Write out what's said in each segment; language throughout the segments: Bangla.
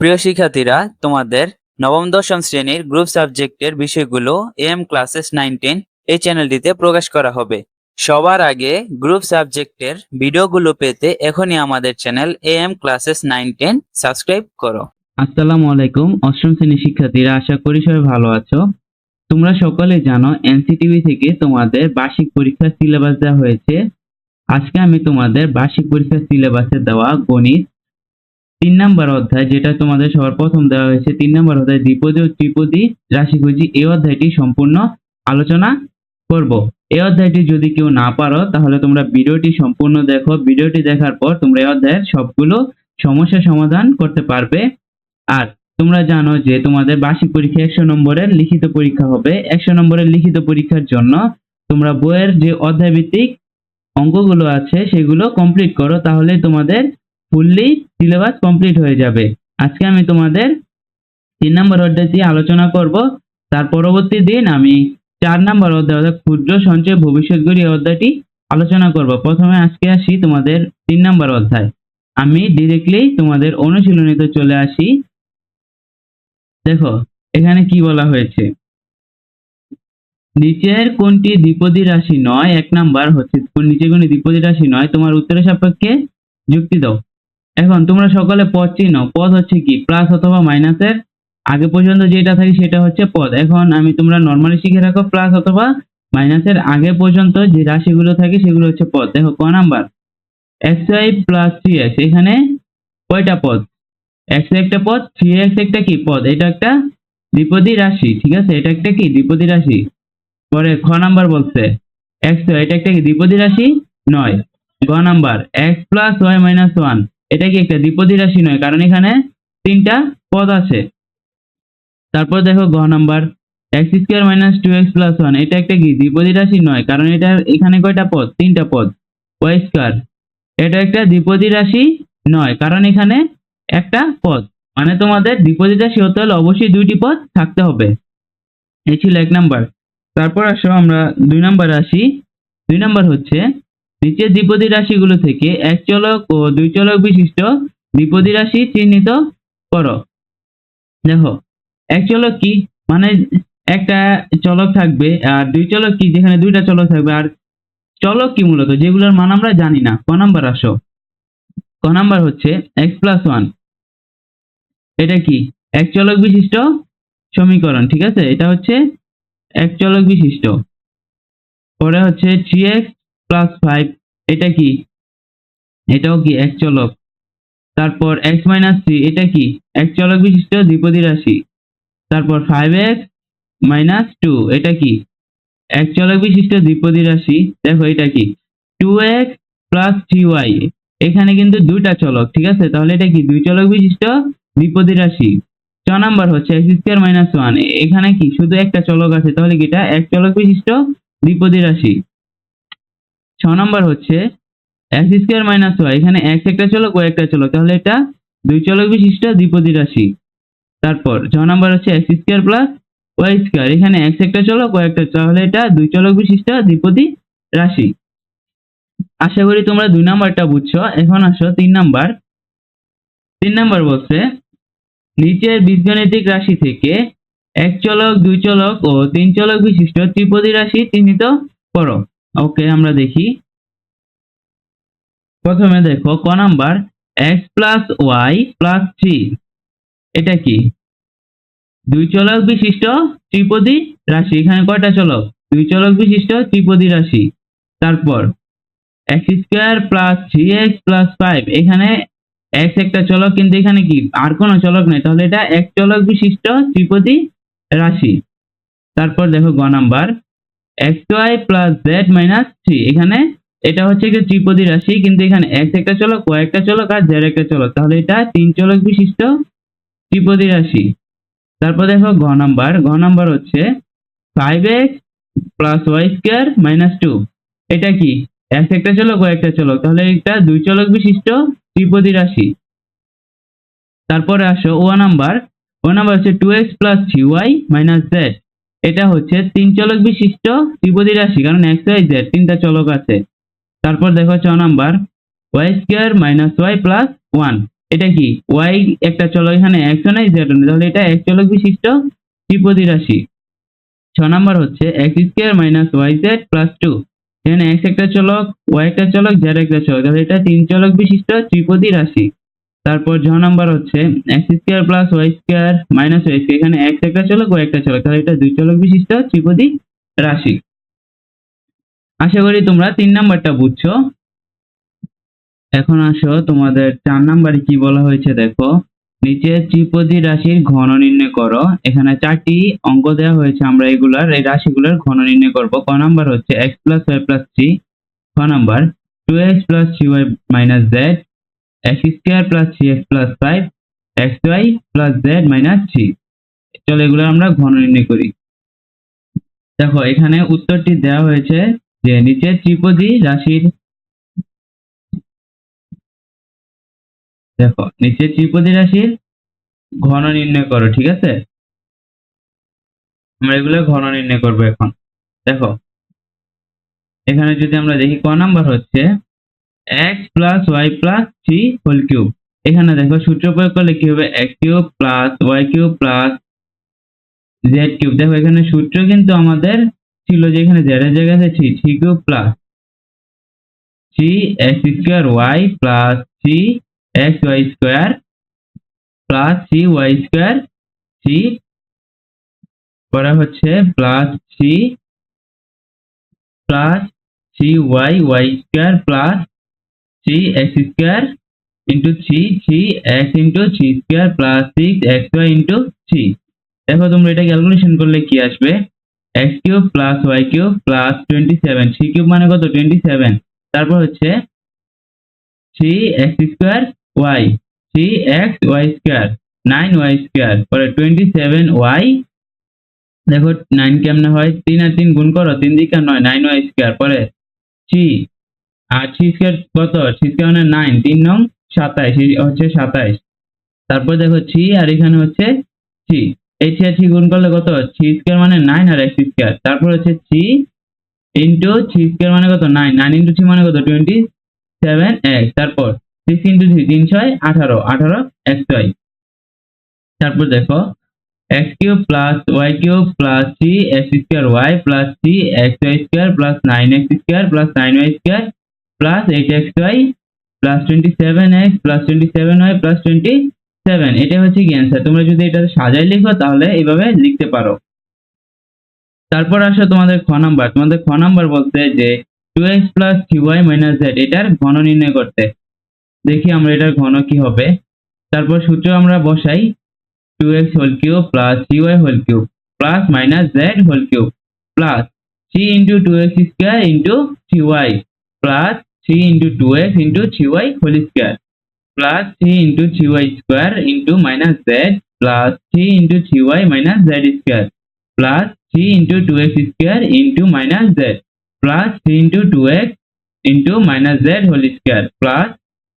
প্রিয় শিক্ষার্থীরা, তোমাদের নবম, দশম শ্রেণির গ্রুপ সাবজেক্টের বিষয়গুলো এম ক্লাসেস নাইন টেন এই চ্যানেলটিতে প্রকাশ করা হবে। সবার আগে গ্রুপ সাবজেক্টের ভিডিওগুলো পেতে এখনই আমাদের channel M classes nine ten subscribe করো। আসসালামু আলাইকুম, অষ্টম শ্রেণির শিক্ষার্থীরা, আশা করি সবাই ভালো আছো। তোমরা সকলে জানো এনসিটিভি থেকে তোমাদের বার্ষিক পরীক্ষার সিলেবাস দেওয়া হয়েছে। আজকে আমি তোমাদের বার্ষিক পরীক্ষার সিলেবাসে দেওয়া গণিত তিন নম্বর অধ্যায় যেটা তোমাদের সবার প্রথম দেওয়া হয়েছে, তিন নম্বর অধ্যায় দ্বিপদী ও ত্রিপদী রাশিখুঁজি এই অধ্যায়টি সম্পূর্ণ আলোচনা করব। এই অধ্যায়টি যদি কেউ না পারো, তাহলে তোমরা ভিডিওটি সম্পূর্ণ দেখো। ভিডিওটি দেখার পর তোমরা এই অধ্যায়ের সবগুলো সমস্যা সমাধান করতে পারবে। আর তোমরা জানো যে তোমাদের বার্ষিক পরীক্ষা একশো নম্বরের লিখিত পরীক্ষা হবে। একশো নম্বরের লিখিত পরীক্ষার জন্য তোমরা বইয়ের যে অধ্যায় ভিত্তিক অঙ্কগুলো আছে, সেগুলো কমপ্লিট করো। তাহলে তোমাদের ফুললি সিলেবাস কমপ্লিট হয়ে যাবে। আজকে আমি তোমাদের তিন নম্বর অধ্যায়টি আলোচনা করব। তার পরবর্তী দিন আমি চার নম্বর অধ্যায় অর্থাৎ ক্ষুদ্র সঞ্চয় ভবিষ্যৎ গড়ি অধ্যায়টি আলোচনা করব। প্রথমে আজকে আসি তোমাদের তিন নম্বর অধ্যায়। আমি ডিরেক্টলি তোমাদের অনুশীলনীতে চলে আসি। দেখো, এখানে কি বলা হয়েছে? নিচের কোনটি দ্বিপদী রাশি নয়? এক নাম্বার হচ্ছে নিচের কোনটি দ্বিপদী রাশি নয়? তোমার উত্তরের সাপেক্ষে যুক্তি দাও। এখন তোমরা সকলে পদ চিহ্ন। পদ হচ্ছে কি? প্লাস অথবা মাইনাসের আগে পর্যন্ত যেটা থাকে সেটা হচ্ছে পদ। এখন আমি তোমরা নর্মালি শিখে রাখো প্লাস অথবা মাইনাসের আগে পর্যন্ত যে রাশিগুলো থাকে সেগুলো হচ্ছে পদ। দেখো, ক number? X y plus three x এখানে কয়টা পদ? এক্স একটা পদ থ্রি এক্স একটা কি? পদ। এটা একটা দ্বিপদী রাশি, ঠিক আছে? এটা একটা কি? দ্বিপদী রাশি। পরে খ নাম্বার বলছে এক্স এটা একটা কি? দ্বিপদী রাশি নয়। গ number x plus y minus one এটা কি একটা দ্বিপদী রাশি নয়, কারণ এখানে তিনটা পদ আছে। তারপর দেখো গ number x square minus two x plus one এটা একটা কি? দ্বিপদী রাশি নয়, কারণ এটা এখানে কয়টা পদ? তিনটা পদ ওয়াই স্কোয়ার এটা একটা দ্বিপদী রাশি নয়, কারণ এখানে একটা পদ। মানে তোমাদের দ্বিপদী রাশি হতে হলে অবশ্যই দুইটি পদ থাকতে হবে। এই ছিল এক নাম্বার। তারপর আসো আমরা দুই নাম্বার আসি। দুই নাম্বার হচ্ছে নিচের দ্বিপদী রাশিগুলো থেকে এক চলক ও দুই চলক বিশিষ্ট দ্বিপদী রাশি চিহ্নিত করো। দেখো, এক চলক কি? মানে একটা চলক থাকবে আর দুই চলক কি? যেখানে দুইটা চলক থাকবে। আর চলক কি মূলত? যেগুলোর মান আমরা জানি না। ক নাম্বার আসো। ক নাম্বার হচ্ছে এক্স প্লাস ওয়ান এটা কি? এক চলক বিশিষ্ট সমীকরণ, ঠিক আছে? এটা হচ্ছে এক চলক বিশিষ্ট। পরে হচ্ছে থ্রি এক্স প্লাস এটা কি? এটাও কি এক চলক। তারপর এক্স মাইনাস থ্রি এটা কি? এক চলক বিশিষ্ট দ্বিপদী রাশি। তারপর ফাইভ এক্স মাইনাস টু এটা কি? এক চলক বিশিষ্ট দ্বিপদী রাশি। দেখো এটা কি? Two x plus three y এখানে কিন্তু দুইটা চলক, ঠিক আছে? তাহলে এটা কি? দুই চলক বিশিষ্ট দ্বিপদী রাশি। ছ নাম্বার হচ্ছে এক্স স্কোয়ার মাইনাস ওয়ান এখানে কি? শুধু একটা চলক আছে, তাহলে কি এটা এক চলক বিশিষ্ট দ্বিপদী রাশি। ছ নাম্বার হচ্ছে এক্স স্কোয়ার মাইনাস ওয়াই এখানে এক্স একটা চলক ও একটা চলক। তাহলে এটা দুই চলক বিশিষ্ট দ্বিপদী রাশি। তারপর ছ নাম্বার হচ্ছে x square plus y square এখানে এক্স একটা চলক ও একটা তাহলে এটা দুই চলক বিশিষ্ট দ্বিপদী রাশি। আশা করি তোমরা দুই নাম্বারটা বুঝছ। এখন আসো তিন নাম্বার। তিন নাম্বার বলছে, নিচের বীজগণিতিক রাশি থেকে এক চলক, দুই চলক ও তিন চলক বিশিষ্ট ত্রিপদী রাশি চিহ্নিত করো। ওকে আমরা দেখি। প্রথমে দেখো, ক number x plus y plus three এটা কি? দুই চলক বিশিষ্ট ত্রিপদী রাশি, এখানে কয়টা চলক? দুই চলক বিশিষ্ট ত্রিপদী রাশি। তারপর x square plus three x plus five এখানে এক্স একটা চলক, কিন্তু এখানে কি? আর কোনো চলক নেই, তাহলে এটা এক চলক বিশিষ্ট ত্রিপদী রাশি। তারপর দেখো গ number x y plus z minus three এখানে এটা হচ্ছে কি ত্রিপদী রাশি, কিন্তু এখানে এক্স একটা চলক ওয়াই একটা চলক আর জেড একটা চলক। তাহলে এটা তিন চলক বিশিষ্ট ত্রিপদী রাশি। তারপর দেখো ঘ নাম্বার। ঘ নাম্বার হচ্ছে five x plus y square minus two এটা কি? এক্স একটা চলক ওয়াই একটা চলক। তাহলে এটা দুই চলক বিশিষ্ট ত্রিপদী রাশি। তারপরে আসো, ও নাম্বার। ও নাম্বার হচ্ছে two x plus three y minus z এটা হচ্ছে তিন চলক বিশিষ্ট ত্রিপদী রাশি, কারণ এক্স ওয়াই জেড তিনটা চলক আছে। তারপর দেখো ছ number y square minus y plus one এটা কি? ওয়াই একটা চলক, এখানে এক্স নাই জেড তাহলে এটা এক চলক বিশিষ্ট ত্রিপদী রাশি। ছ নাম্বার হচ্ছে x square minus y z plus two এখানে এক্স একটা চলক ওয়াই একটা চলক জেড একটা চলক। তাহলে এটা তিন চলক বিশিষ্ট ত্রিপদী রাশি। তারপর ছ নাম্বার হচ্ছে x square plus y square minus y square এখানে এক্স একটা চলক ওয়াই একটা চলক, তাহলে এটা দুই চলক বিশিষ্ট ত্রিপদী রাশি। আশা করি তোমরা তিন নাম্বারটা বুঝছ। এখন আসো, তোমাদের চার নাম্বারে কি বলা হয়েছে দেখো। নিচে ত্রিপদী রাশির ঘন নির্ণয় করো। এখানে চারটি অঙ্ক দেওয়া হয়েছে আমরা এগুলার, এই রাশিগুলোর ঘন নির্ণয় করব। ক নাম্বার হচ্ছে x plus y plus three ক number two x plus three y minus z x square plus three x plus five x y plus z minus three চলো এগুলো আমরা ঘন নির্ণয় করি। দেখো, এখানে উত্তরটি দেওয়া হয়েছে যে নিচে ত্রিপদী রাশির। দেখো নিচে ত্রিপদী রাশির ঘন নির্ণয় করো, ঠিক আছে? আমরা এগুলো ঘন নির্ণয় করব এখন। দেখো, এখানে যদি আমরা দেখি ক নাম্বার হচ্ছে x plus y plus three whole cube এখানে দেখো সূত্র প্রয়োগ করলে কি হবে? X cube plus y cube plus z cube দেখো, এখানে সূত্র কিন্তু আমাদের ছিল যে এখানে জেড এর জায়গায় three three cube plus three x square y plus three x y square plus three y square three পরে হচ্ছে plus three plus three y y square plus three x square into three three x into three square plus six x y into three দেখো তোমরা এটা ক্যালকুলেশন করলে কি আসবে? X cube plus y cube plus twenty seven three cube মানে কত? টোয়েন্টি সেভেন তারপর হচ্ছে three x square y three x y square nine y square পরে টোয়েন্টি সেভেন ওয়াই দেখো নাইন কেমনে হয়? তিন আর তিন গুণ করো, তিন দিকে নয় নাইন ওয়াই স্কোয়ার পরে থ্রি আর থ্রি স্কোয়ার কত? থ্রি স্কোয়ার মানে নাইন, তিন নং সাতাইশ হচ্ছে সাতাইশ। তারপর দেখো থ্রি, আর এখানে হচ্ছে থ্রি। এই থ্রি আর থ্রি গুণ করলে কত? থ্রি স্কোয়ার মানে নাইন আর এক্স স্কোয়ার। তারপর হচ্ছে থ্রি ইন্টু থ্রি স্কোয়ার মানে কত? নাইন। নাইন ইন্টু থ্রি মানে কত? Twenty seven x. তারপর সিক্স ইন্টু থ্রি, তিন ছয়, আঠারো। আঠারো, এক্স ওয়াই তারপর দেখো, x cube plus y cube plus three, x square y plus three, x y square plus nine, x square plus nine y square plus eight x y plus twenty seven x plus twenty seven y plus twenty seven এটা হচ্ছে কি অ্যান্সার তোমরা যদি এটা সাজাই লিখো, তাহলে এইভাবে লিখতে পারো। তারপর আসো তোমাদের খ নাম্বার তোমাদের খ নাম্বার বলতে যে two x plus three y minus z এটার ঘন নির্ণয় করতে। দেখি আমরা এটার ঘন কি হবে। তারপর সূত্র আমরা বসাই। Two x whole cube plus y whole cube plus minus z whole cube plus three into two x square into three y plus three into two x into three y whole square plus three into three y square into minus z plus three into three y minus z square plus three into two x square into minus z plus three into two x into minus z whole square plus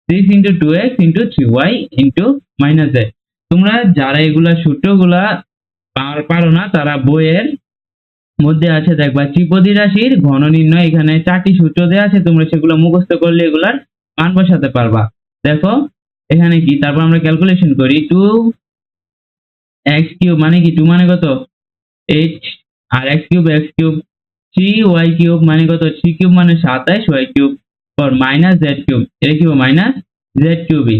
six into two x into three y into minus z তোমরা যারা এগুলা সূত্রগুলা পার- পারো না, তারা বইয়ের মধ্যে আছে দেখবা ত্রিপদী রাশির ঘন নির্ণয় এখানে চারটি সূত্র দেওয়া আছে, তোমরা সেগুলো মুখস্থ করলে এগুলার মান বসাতে পারবা। দেখো, এখানে কি? তারপর আমরা ক্যালকুলেশন করি। টু এক্স কিউব মানে কি? টু মানে কত? এইট আর x cube x cube three y cube মানে কত? থ্রি কিউব মানে সাতাইশ ওয়াই কিউব পর মাইনাস জেড কিউব এটা কিউব মাইনাস জেড কিউবই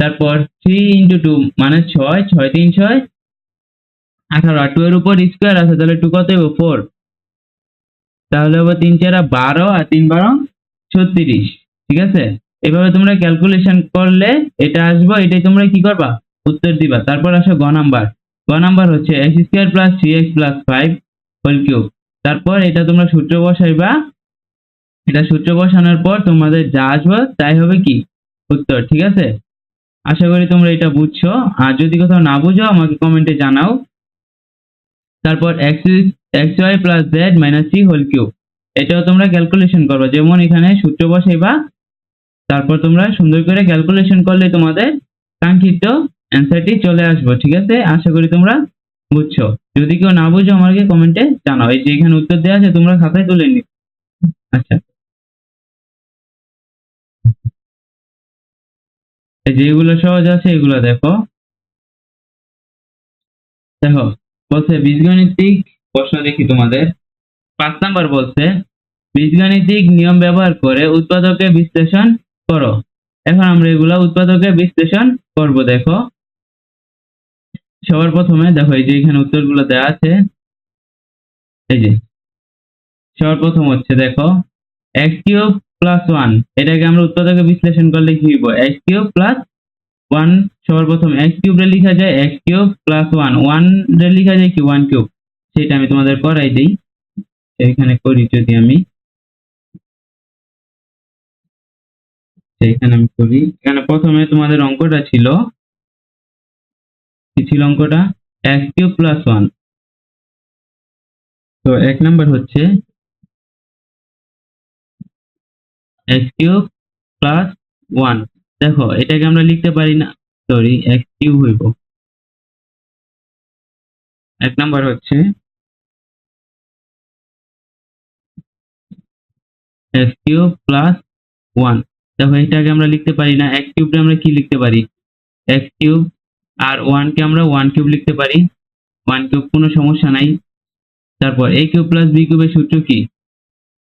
তারপর থ্রি ইন্টু টু মানে ছয় ছয় তিন ছয় আঠারো আর টু এর উপর স্কোয়ার আছে, তাহলে টু কত হবে ফোর তাহলে হবে তিন চারা বারো আর তিন বারো ছত্রিশ, ঠিক আছে? এভাবে তোমরা ক্যালকুলেশন করলে এটা আসব এটাই তোমরা কি করবা? উত্তর দিবা। তারপর আসো গ নাম্বার। গ নাম্বার হচ্ছে x square plus three x plus five whole cube তারপর এটা তোমরা সূত্র বসাইবা। এটা সূত্র বসানোর পর তোমাদের যা আসবে তাই হবে কি? উত্তর, ঠিক আছে? আশা করি তোমরা এটা বুঝছ। আর যদি কোথাও না বুঝো, আমাকে কমেন্টে জানাও। তারপর x x y plus z minus c whole cube এটাও তোমরা ক্যালকুলেশন করবে। যেমন এখানে সূত্র বসাইবা, তারপর তোমরা সুন্দর করে ক্যালকুলেশন করলে তোমাদের কাঙ্ক্ষিত অ্যান্সারটি চলে আসবে। ঠিক আছে? আশা করি তোমরা বুঝছ। যদি কেউ না বুঝো, আমাকে কমেন্টে জানাও। এই যে এখানে উত্তর দেওয়া আছে, তোমরা খাতায় তুলে নিও। আচ্ছা। যেগুলো সহজ আছে, এগুলো দেখো। দেখো বলছে, বীজগণিতিক প্রশ্ন দেখি তোমাদের। পাঁচ নাম্বার বলছে, বীজগাণিতিক নিয়ম ব্যবহার করে উৎপাদকে বিশ্লেষণ করো। এখন আমরা এগুলা উৎপাদকে বিশ্লেষণ করব, দেখো। সবার প্রথমে দেখো, এই যে এখানে উত্তরগুলো দেওয়া আছে। এই যে, সবার প্রথম হচ্ছে, দেখো এক্স কিউব প্লাস ওয়ান। এটাকে আমরা উৎপাদকে বিশ্লেষণ করলে কি হইব? এক্স কিউব প্লাস ওয়ান সবার প্রথম এক্স কিউব রে লেখা যায় x cube plus one one রে লেখা যায় কি? ওয়ান কিউব সেটা আমি তোমাদের করাই দিই। এখানে করি যদি আমি। এখানে আমি করি। এখানে প্রথমে তোমাদের অঙ্কটা ছিল। কি ছিল অঙ্কটা? এক্স কিউব প্লাস ওয়ান তো এক নাম্বার হচ্ছে এক্স কিউব প্লাস ওয়ান দেখো, এটাকে আমরা লিখতে পারি না সরি এক্স কিউব হইব। এক নাম্বার হচ্ছে এক্স কিউব প্লাস ওয়ান। দেখো, এটাকে আমরা লিখতে পারি না, এক কিউবটা আমরা কি লিখতে পারি? এক্স কিউব আর ওয়ান কে আমরা ওয়ান কিউব লিখতে পারি। ওয়ান কিউব কোনো সমস্যা নাই। তারপর এ কিউব প্লাস বি কিউবের সূত্র কি?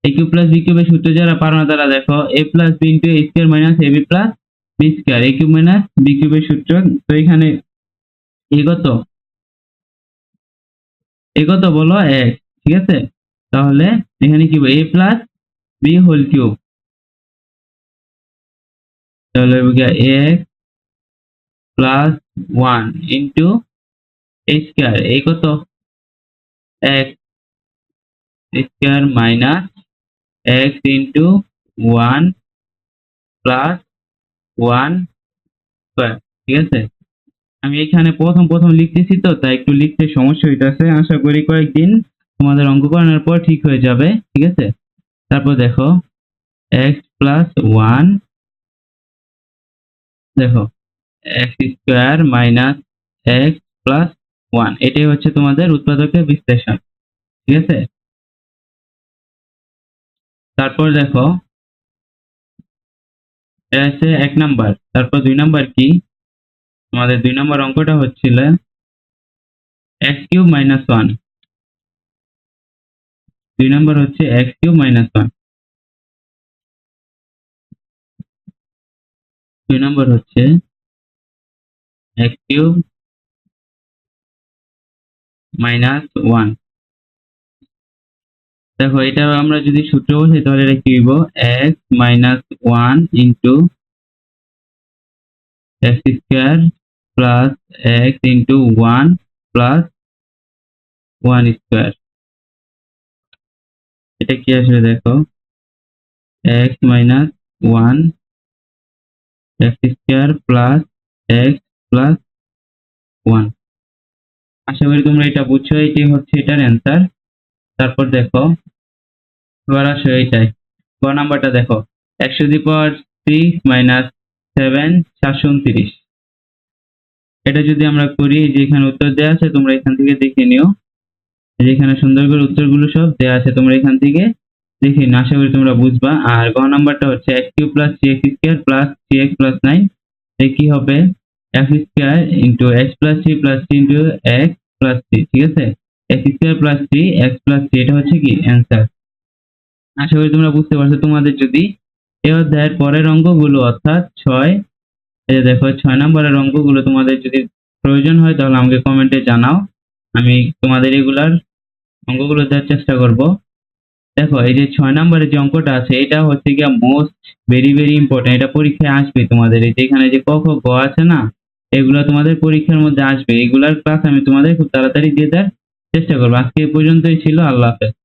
এ কিউব প্লাস বি কিউবের সূত্র যারা পারো না তারা দেখো a plus b into a square minus a b plus b square a cube minus b কিউবের সূত্র। তো এখানে এ কত এ কত বলো এক, ঠিক আছে? তাহলে এখানে কি a plus b whole cube. তাহলে এক plus one into a square. এই কত এক square minus x into one plus one square ঠিক আছে? আমি এখানে প্রথম প্রথম লিখতেছি তো, তাই একটু লিখতে সমস্যা হইতেছে। আশা করি কয়েকদিন তোমাদের অঙ্ক করানোর পর ঠিক হয়ে যাবে, ঠিক আছে? তারপর দেখো এক্স প্লাস ওয়ান দেখো x square minus x plus one এটাই হচ্ছে তোমাদের উৎপাদকের বিশ্লেষণ, ঠিক আছে? তারপর দেখো এটা হচ্ছে এক নাম্বার। তারপর দুই নাম্বার কি? তোমাদের দুই নাম্বার অঙ্কটা হচ্ছিল এক্স কিউব মাইনাস ওয়ান। দুই নাম্বার হচ্ছে এক্স কিউব মাইনাস ওয়ান। দুই নাম্বার হচ্ছে এক্স কিউব মাইনাস ওয়ান। দেখো, এটা আমরা যদি সূত্র বসাই তাহলে এটা কি হইব? X minus one into x square plus x into one plus one square এটা কি আসলে দেখো? X minus one x square plus x plus one আশা করি তোমরা এটা বুঝছ, এটি হচ্ছে এটার অ্যান্সার তারপর দেখো, এবার আসো এইটাই। গ নাম্বারটা দেখো একশো the power six minus seven চারশো উনত্রিশ। এটা যদি আমরা করি যে এখানে উত্তর দেওয়া আছে, তোমরা এখান থেকে দেখে নিও। এই যে এখানে সুন্দর করে উত্তরগুলো সব দেওয়া আছে, তোমরা এখান থেকে দেখে নিও। আশা করি তোমরা বুঝবা। আর গ নাম্বারটা হচ্ছে x cube plus three x square plus three x plus nine. এ কি হবে? X square into x plus three plus three into x plus three, ঠিক আছে? Plus three x plus three এটা হচ্ছে কি? অ্যান্সার আশা করি তোমরা বুঝতে পারছ। তোমাদের যদি এই অধ্যায়ের পরের অঙ্কগুলো অর্থাৎ ছয়, এই দেখো, ছয় নম্বরের অঙ্কগুলো তোমাদের যদি প্রয়োজন হয়, তাহলে আমাকে কমেন্টে জানাও। আমি তোমাদের এগুলার অঙ্কগুলো দেওয়ার চেষ্টা করব। দেখো, এই যে ছয় নম্বরের যে অঙ্কটা আছে, এটা হচ্ছে গিয়া মোস্ট ভেরি ভেরি ইম্পর্টেন্ট এটা পরীক্ষায় আসবে তোমাদের। এই যে এখানে যে ক, খ আছে না, এগুলো তোমাদের পরীক্ষার মধ্যে আসবে। এগুলার ক্লাস আমি তোমাদের খুব তাড়াতাড়ি দিয়ে দেওয়ার চেষ্টা করব। আজকে এই পর্যন্তই ছিল। আল্লাহ হাফেজ।